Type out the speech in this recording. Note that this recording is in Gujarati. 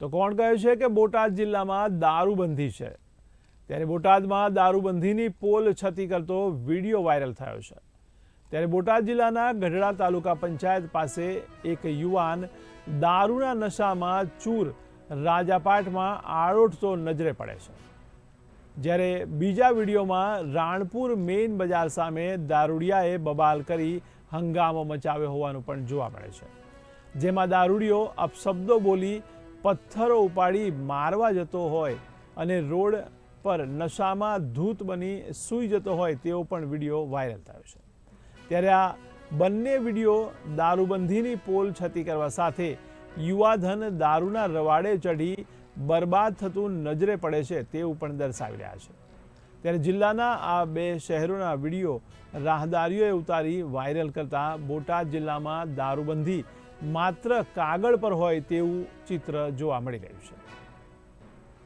તો કોણ કહે છે કે બોટાદ જિલ્લામાં દારૂબંધી છે? ત્યારે બોટાદમાં દારૂબંધીની પોલ છતી કરતો વીડિયો વાયરલ થયો છે. ત્યારે બોટાદ જિલ્લાના ગઢડા તાલુકા પંચાયત પાસે એક યુવાન દારૂના નશામાં ચૂર રાજાપાટમાં આરોટતો નજરે પડે છે. જ્યારે બીજા વિડીયોમાં રાણપુર મેઇન બજાર સામે દારૂડિયાએ બબાલ કરી હંગામો મચાવ્યો હોવાનું પણ જોવા મળે છે. જેમાં દારૂડિયો અપશબ્દો બોલી પથ્થરો ઉપાડી મારવા જતો હોય અને રોડ પર નશામાં ધૂત બની સૂઈ જતો હોય તેવો પણ વીડિયો વાયરલ થયો છે. ત્યારે આ બંને વીડિયો દારૂબંધીની પોલ છતી કરવા સાથે યુવાધન દારૂના રવાડે ચઢી બરબાદ થતું નજરે પડે છે તેવું પણ દર્શાવી રહ્યા છે. ત્યારે જિલ્લાના આ બે શહેરોના વીડિયો રાહદારીઓએ ઉતારી વાયરલ કરતા બોટાદ જિલ્લામાં દારૂબંધી માત્ર કાગળ પર હોય તેવું ચિત્ર જોવા મળી રહ્યું છે.